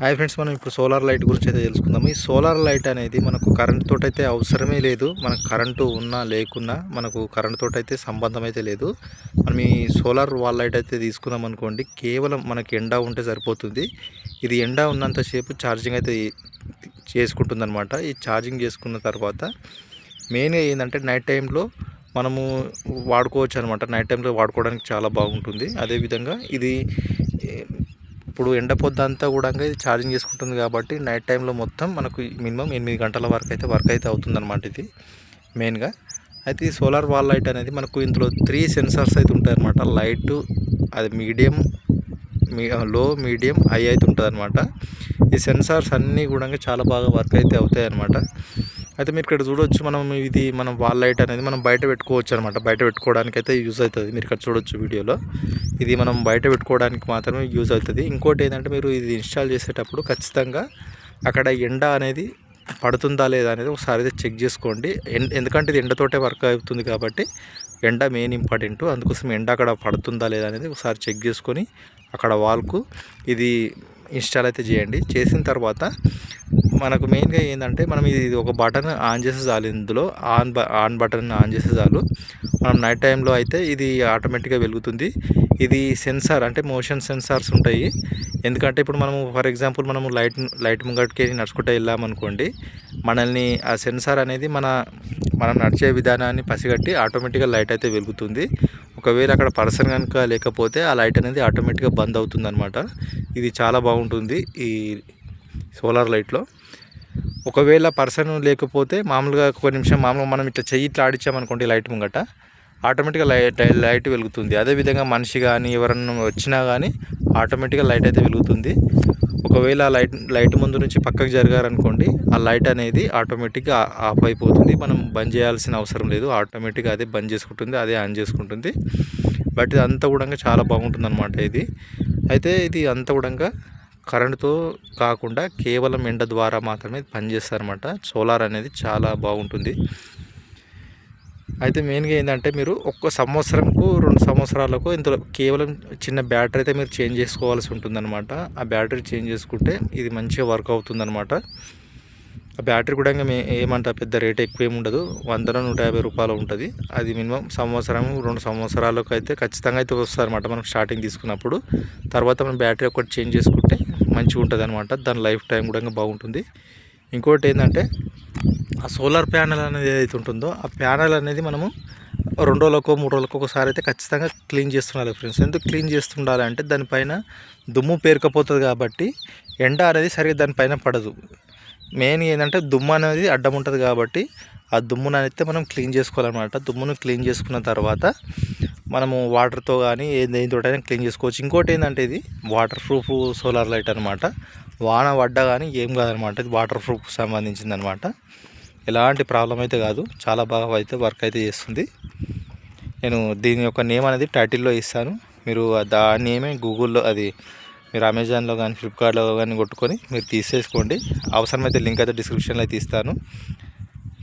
Hi friends మనం ఇప్పుడు solar light గురించి అయితే తెలుసుకుందాం ఈ సోలార్ లైట్ అనేది మనకు కరెంట్ తోటి అయితే అవసరమే లేదు. మనకు కరెంటు ఉన్నా లేకున్నా మనకు కరెంట్ అయితే సంబంధం అయితే లేదు. మనం ఈ సోలార్ వాల్ లైట్ అయితే తీసుకున్నాం అనుకోండి. కేవలం మనకి ఎండ ఉంటే సరిపోతుంది. ఇది ఎండ ఉన్నంతసేపు ఛార్జింగ్ అయితే చేసుకుంటుంది అనమాట ఈ ఛార్జింగ్ చేసుకున్న తర్వాత మెయిన్గా ఏంటంటే నైట్ టైంలో మనము వాడుకోవచ్చు అనమాట నైట్ టైంలో వాడుకోవడానికి చాలా బాగుంటుంది. అదేవిధంగా ఇది ఇప్పుడు ఎండ పొద్దంతా కూడా ఇది ఛార్జింగ్ చేసుకుంటుంది కాబట్టి నైట్ టైంలో మొత్తం మనకు మినిమం ఎనిమిది గంటల వరకు అయితే వర్క్ అయితే అవుతుందన్నమాట ఇది మెయిన్గా అయితే ఈ సోలార్ వాల్ లైట్ అనేది మనకు ఇందులో త్రీ సెన్సార్స్ అయితే ఉంటాయన్నమాట. లైట్ అది మీడియం మీ లో మీడియం హై అయితే ఉంటుంది అనమాట ఈ సెన్సార్స్ అన్నీ కూడా చాలా బాగా వర్క్ అయితే అవుతాయి అన్నమాట అయితే మీరు ఇక్కడ చూడొచ్చు మనం ఇది మనం వాల్ లైట్ అనేది మనం బయట పెట్టుకోవచ్చు అనమాట బయట పెట్టుకోవడానికి అయితే యూజ్ అవుతుంది. మీరు ఇక్కడ చూడొచ్చు వీడియోలో. ఇది మనం బయట పెట్టుకోవడానికి మాత్రమే యూజ్ అవుతుంది. ఇంకోటి ఏంటంటే మీరు ఇది ఇన్స్టాల్ చేసేటప్పుడు ఖచ్చితంగా అక్కడ ఎండ అనేది పడుతుందా లేదా అనేది ఒకసారి అయితే చెక్ చేసుకోండి. ఎందుకంటే ఇది ఎండతోటే వర్క్ అవుతుంది కాబట్టి ఎండ మెయిన్ ఇంపార్టెంట్ అందుకోసం ఎండ అక్కడ పడుతుందా లేదా అనేది ఒకసారి చెక్ చేసుకొని అక్కడ వాల్కు ఇది ఇన్స్టాల్ అయితే చేయండి. చేసిన తర్వాత మనకు మెయిన్గా ఏంటంటే మనం ఇది ఒక బటన్ ఆన్ చేసే చాలు ఇందులో. ఆన్ ఆన్ బటన్ ఆన్ చేసే చాలు. మనం నైట్ టైంలో అయితే ఇది ఆటోమేటిక్గా వెలుగుతుంది. ఇది సెన్సార్ అంటే మోషన్ సెన్సార్స్ ఉంటాయి. ఎందుకంటే ఇప్పుడు మనము ఫర్ ఎగ్జాంపుల్ మనము లైట్ లైట్ ముంగటికి నడుచుకుంటూ వెళ్ళామనుకోండి మనల్ని ఆ సెన్సార్ అనేది మన మనం నడిచే విధానాన్ని పసిగట్టి ఆటోమేటిక్గా లైట్ అయితే వెలుగుతుంది. ఒకవేళ అక్కడ పర్సన్ కనుక లేకపోతే ఆ లైట్ అనేది ఆటోమేటిక్గా బంద్ అవుతుంది ఇది చాలా బాగుంటుంది ఈ సోలార్ లైట్లో. ఒకవేళ పర్సన్ లేకపోతే మామూలుగా ఒక నిమిషం మామూలుగా మనం ఇట్లా చెయ్యి ఇట్లా ఆడించామనుకోండి లైట్ ముంగట ఆటోమేటిక్గా లైట్ లైట్ వెలుగుతుంది. అదేవిధంగా మనిషి కానీ ఎవరన్నా వచ్చినా కానీ ఆటోమేటిక్గా లైట్ అయితే వెలుగుతుంది. ఒకవేళ లైట్ లైట్ ముందు నుంచి పక్కకు జరిగారనుకోండి ఆ లైట్ అనేది ఆటోమేటిక్గా ఆఫ్ అయిపోతుంది. మనం బంద్ చేయాల్సిన అవసరం లేదు. ఆటోమేటిక్గా అదే బంద్ చేసుకుంటుంది అదే ఆన్ చేసుకుంటుంది. బట్ ఇది అంతా కూడా చాలా బాగుంటుంది అనమాట ఇది. అయితే ఇది అంతా కూడా కరెంటుతో కాకుండా కేవలం ఎండ ద్వారా మాత్రమే పనిచేస్తారనమాట సోలార్ అనేది చాలా బాగుంటుంది. అయితే మెయిన్గా ఏంటంటే మీరు ఒక్క సంవత్సరంకు రెండు సంవత్సరాలకు ఇంతలో కేవలం చిన్న బ్యాటరీ అయితే మీరు చేంజ్ చేసుకోవాల్సి ఉంటుందన్నమాట. ఆ బ్యాటరీ చేంజ్ చేసుకుంటే ఇది మంచిగా వర్క్ అవుతుందన్నమాట. ఆ బ్యాటరీ కూడా ఇంకా ఏమంట పెద్ద రేట్ ఎక్కువ ఏమి ఉండదు. వందల నూట యాభై రూపాయలు ఉంటుంది. అది మినిమం సంవత్సరం రెండు సంవత్సరాలకు అయితే ఖచ్చితంగా అయితే వస్తుంది అనమాట మనం స్టార్టింగ్ తీసుకున్నప్పుడు. తర్వాత మనం బ్యాటరీ ఒకటి చేంజ్ చేసుకుంటే మంచిగా ఉంటుంది అనమాట దాని లైఫ్ టైం కూడా బాగుంటుంది. ఇంకోటి ఏంటంటే ఆ సోలార్ ప్యానెల్ అనేది ఏదైతే ఉంటుందో ఆ ప్యానెల్ అనేది మనము రెండు రోజులకో మూడు రోజులకో ఒకసారి అయితే ఖచ్చితంగా క్లీన్ చేస్తుండాలి ఫ్రెండ్స్. ఎందుకు క్లీన్ చేస్తుండాలి అంటే దానిపైన దుమ్ము పేరుకపోతుంది కాబట్టి ఎండ అనేది సరిగ్గా దానిపైన పడదు. మెయిన్ ఏంటంటే దుమ్ము అనేది అడ్డం ఉంటుంది కాబట్టి ఆ దుమ్మును అయితే మనం క్లీన్ చేసుకోవాలన్నమాట. దుమ్మును క్లీన్ చేసుకున్న తర్వాత మనము వాటర్తో కానీ ఏ దేనితోటైనా క్లీన్ చేసుకోవచ్చు. ఇంకోటి ఏంటంటే ఇది వాటర్ ప్రూఫ్ సోలార్ లైట్ అనమాట వాన పడ్డా కానీ ఏం కాదనమాట ఇది వాటర్ ప్రూఫ్కి సంబంధించింది అనమాట ఎలాంటి ప్రాబ్లం అయితే కాదు. చాలా బాగా అయితే వర్క్ అయితే చేస్తుంది. నేను దీని యొక్క నేమ్ అనేది టైటిల్లో ఇస్తాను. మీరు దా నేమే గూగుల్లో అది మీరు అమెజాన్లో కానీ ఫ్లిప్కార్ట్లో కానీ కొట్టుకొని మీరు తీసేసుకోండి. అవసరమైతే లింక్ అయితే డిస్క్రిప్షన్లో అయితే ఇస్తాను.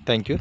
Thank you.